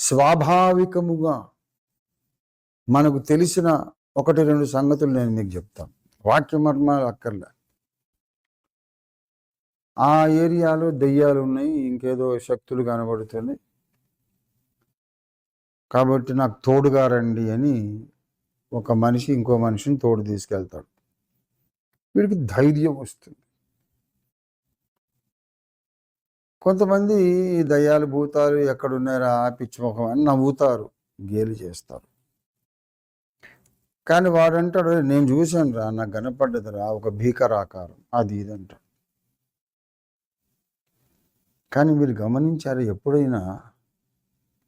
స్వాభావికముగా మనకు తెలిసిన ఒకటి రెండు సంగతులు నేను మీకు చెప్తాను. వాక్య మర్మాలు అక్కర్లే. ఆ ఏరియాలో దెయ్యాలు ఉన్నాయి ఇంకేదో శక్తులు కనబడుతున్నాయి. కాబట్టి నాకు తోడుగా రండి అని ఒక మనిషి ఇంకో మనిషిని తోడు తీసుకెళ్తాడు. వీడికి ధైర్యం వస్తుంది. కొంతమంది ఈ దయ్యాలు భూతాలు ఎక్కడున్నారా పిచ్చి ముఖం అని నవ్వుతారు గేలి చేస్తారు. కానీ వాడంటాడు నేను చూశాను రా నాకు కనపడ్డది రా ఒక భీకరాకారం అది ఇది కానీ మీరు గమనించారు ఎప్పుడైనా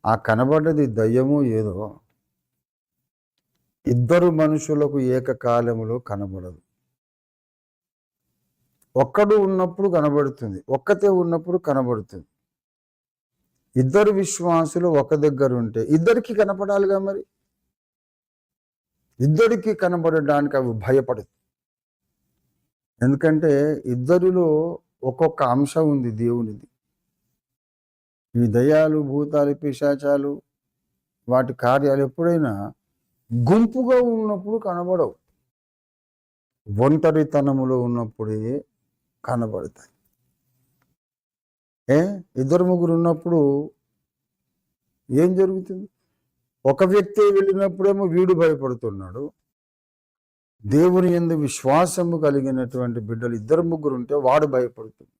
ఆ కనబడ్డది దయ్యమో ఏదో ఇద్దరు మనుషులకు ఏకకాలములో కనబడదు. ఒక్కడు ఉన్నప్పుడు కనబడుతుంది ఒక్కతే ఉన్నప్పుడు కనబడుతుంది. ఇద్దరు విశ్వాసులు ఒక దగ్గర ఉంటే ఇద్దరికి కనపడాలిగా మరి? ఇద్దరికి కనబడడానికి అవి భయపడదు. ఎందుకంటే ఇద్దరిలో ఒక్కొక్క అంశం ఉంది దేవునిది. ఈ దయాలు భూతాలు పిశాచాలు వాటి కార్యాలు ఎప్పుడైనా గుంపుగా ఉన్నప్పుడు కనబడవు. ఒంటరితనములో ఉన్నప్పుడే కనబడతాయి. ఏ? ఇద్దరు ముగ్గురు ఉన్నప్పుడు ఏం జరుగుతుంది? ఒక వ్యక్తి వెళ్ళినప్పుడేమో వీడు భయపడుతున్నాడు. దేవుని ఎందు విశ్వాసము కలిగినటువంటి బిడ్డలు ఇద్దరు ముగ్గురు ఉంటే వాడు భయపడుతుంది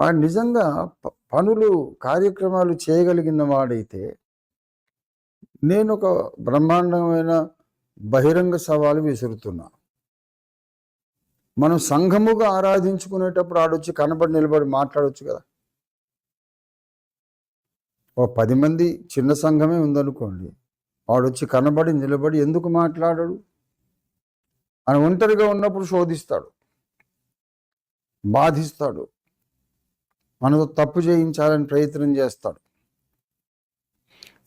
వాడు నిజంగా ప- పనులు కార్యక్రమాలు చేయగలిగిన వాడైతే నేను ఒక బ్రహ్మాండమైన బహిరంగ సవాలు విసురుతున్నాను మనం సంఘముగా ఆరాధించుకునేటప్పుడు ఆడొచ్చి కనబడి నిలబడి మాట్లాడవచ్చు కదా. ఓ పది మంది చిన్న సంఘమే ఉందనుకోండి వాడొచ్చి కనబడి నిలబడి ఎందుకు మాట్లాడడు? అని ఒంటరిగా ఉన్నప్పుడు శోధిస్తాడు బాధిస్తాడు మనతో తప్పు చేయించాలని ప్రయత్నం చేస్తాడు.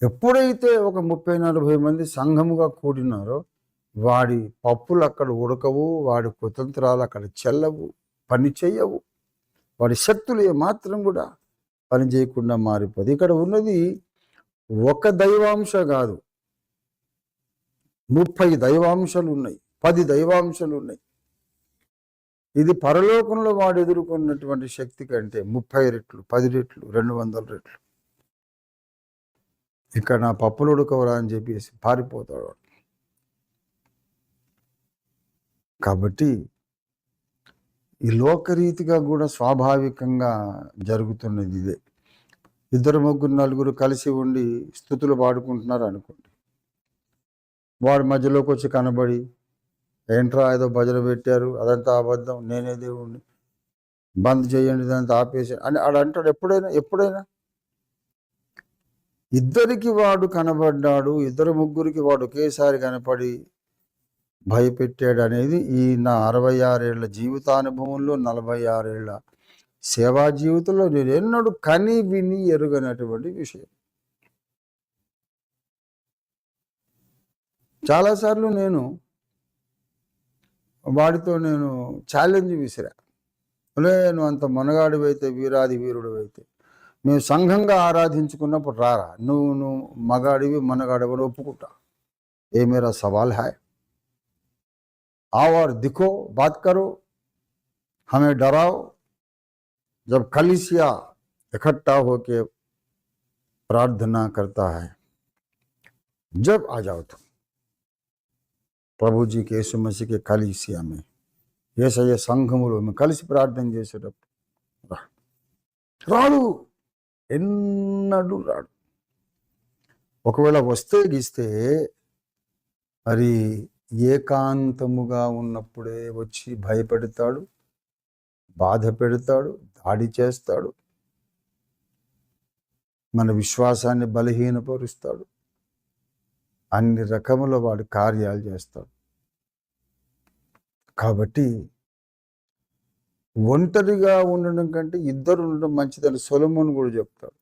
ఎప్పుడైతే ఒక ముప్పై నలభై మంది సంఘముగా కూడినారో వాడి పప్పులు అక్కడ ఉడకవు వాడి కుతంత్రాలు అక్కడ చెల్లవు పని చేయవు వాడి శక్తులు ఏమాత్రం కూడా పని చేయకుండా మారిపోదు. ఇక్కడ ఉన్నది ఒక దైవాంశ కాదు. ముప్పై దైవాంశాలు ఉన్నాయి. పది దైవాంశాలు ఉన్నాయి. ఇది పరలోకంలో వాడు ఎదుర్కొన్నటువంటి శక్తి కంటే ముప్పై రెట్లు పది రెట్లు రెండు వందల రెట్లు. ఇక్కడ నా పప్పులు ఉడకవరా అని చెప్పేసి పారిపోతాడు వాడు. కాబట్టి ఈ లోకరీతిగా కూడా స్వాభావికంగా జరుగుతున్నది ఇదే. ఇద్దరు ముగ్గురు నలుగురు కలిసి ఉండి స్థుతులు పాడుకుంటున్నారు అనుకోండి. వాడు మధ్యలోకి వచ్చి కనబడి ఏంట్రా ఏదో భజన పెట్టారు అదంతా అబద్ధం నేనే దేవుణ్ణి బంద్ చేయండి దాంతో ఆపేసి అని ఆడు అంటాడు. ఎప్పుడైనా ఎప్పుడైనా. ఇద్దరికి వాడు కనబడ్డాడు ఇద్దరు ముగ్గురికి వాడు ఒకేసారి కనపడి భయపెట్టాడు అనేది ఈ నా అరవై ఆరేళ్ళ జీవితానుభవంలో నలభై ఆరేళ్ళ సేవా జీవితంలో నేను ఎన్నడూ కని విని ఎరుగనటువంటి విషయం. చాలాసార్లు నేను వాడితో నేను ఛాలెంజ్ విసిరా. లే నువ్వు అంత మనగాడివైతే వీరాది వీరుడు అయితే మేము సంఘంగా ఆరాధించుకున్నప్పుడు రారా నువ్వు నువ్వు మగాడివి మనగాడివి ఒప్పుకుంటా. ఏ మేరా సవాల్ హాయ్? आओ और दिखो बात करो हमें डराओ जब कलिसिया इकट्ठा होके प्रार्थना करता है जब आ जाओ तुम ప్రభు జీకి యేసు మసీకి కలిసి ఆమె ఏసయ్య సంఘములో మేము కలిసి ప్రార్థన చేసేటప్పుడు రా. రాడు ఎన్నడూ రాడు ఒకవేళ వస్తే గీస్తే మరి ఏకాంతముగా ఉన్నప్పుడే వచ్చి భయపెడతాడు బాధ పెడతాడు దాడి చేస్తాడు మన విశ్వాసాన్ని బలహీనపరుస్తాడు. అన్ని రకముల వాడు కార్యాలు చేస్తాడు. కాబట్టి ఒంటరిగా ఉండడం కంటే ఇద్దరు ఉండడం మంచిదని సొలమును కూడా చెప్తాడు.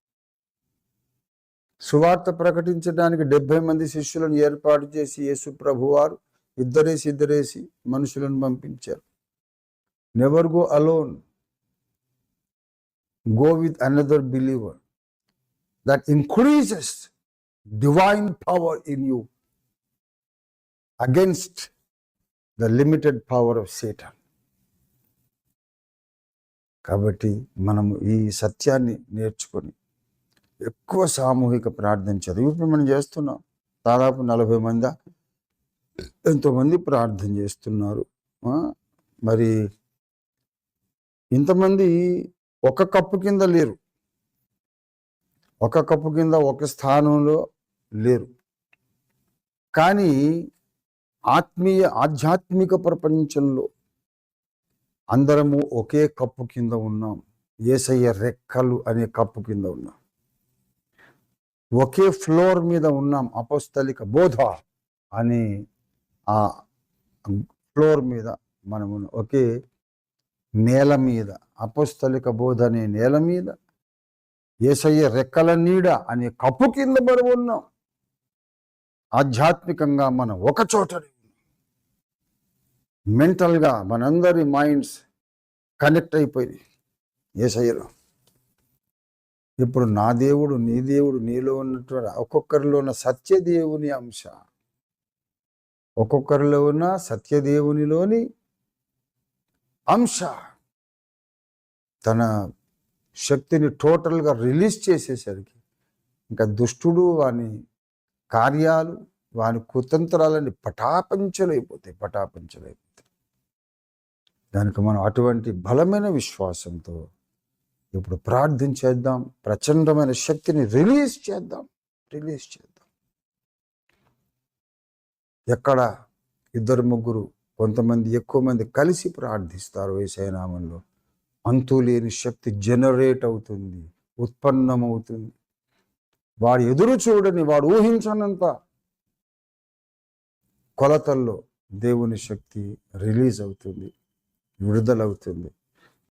సువార్త ప్రకటించడానికి డెబ్బై మంది శిష్యులను ఏర్పాటు చేసి యేసు ప్రభువారు ఇద్దరేసి ఇద్దరేసి మనుషులను పంపించారు. Never go alone go with another believer that increases divine power in you against the limited power of Satan కాబట్టి మనము ఈ సత్యాన్ని నేర్చుకొని ఎక్కువ సామూహిక ప్రార్థన చదివి. ఇప్పుడు మనం చేస్తున్నాం. దాదాపు నలభై మంది ఎంతోమంది ప్రార్థన చేస్తున్నారు. మరి ఇంతమంది ఒక కప్పు కింద లేరు. ఒక కప్పు కింద ఒక స్థానంలో లేరు. కానీ ఆత్మీయ ఆధ్యాత్మిక ప్రపంచంలో అందరము ఒకే కప్పు కింద ఉన్నాం. ఏసయ్య రెక్కలు అనే కప్పు కింద ఉన్నాం. ఒకే ఫ్లోర్ మీద ఉన్నాం. అపస్తలిక బోధ అనే ఆ ఫ్లోర్ మీద మనము ఒకే నేల మీద అపస్థలిక బోధ అనే నేల మీద ఏసయ్య రెక్కల నీడ అనే కప్పు కింద పడి ఉన్నాం. ఆధ్యాత్మికంగా మనం ఒక చోట మెంటల్గా మనందరి మైండ్స్ కనెక్ట్ అయిపోయింది ఏసయ్యలో. ఇప్పుడు నా దేవుడు నీ దేవుడు నీలో ఉన్నటువంటి ఒక్కొక్కరిలో ఉన్న సత్యదేవుని అంశ ఒక్కొక్కరిలో ఉన్న సత్యదేవునిలోని అంశ తన శక్తిని టోటల్గా రిలీజ్ చేసేసరికి ఇంకా దుష్టుడు వాని కార్యాలు వాని కుతంత్రాలని పటాపంచలైపోతాయి పటాపంచలైపోతాయి. దానికి మనం అటువంటి బలమైన విశ్వాసంతో ఇప్పుడు ప్రార్థన చేద్దాం ప్రచండమైన శక్తిని రిలీజ్ చేద్దాం రిలీజ్ చేద్దాం. ఎక్కడ ఇద్దరు ముగ్గురు కొంతమంది ఎక్కువ మంది కలిసి ప్రార్థిస్తారు వేసైనామంలో అంతు లేని శక్తి జనరేట్ అవుతుంది ఉత్పన్నమవుతుంది. వాడు ఎదురు చూడని వాడు ఊహించనంత కొలతల్లో దేవుని శక్తి రిలీజ్ అవుతుంది విడుదలవుతుంది.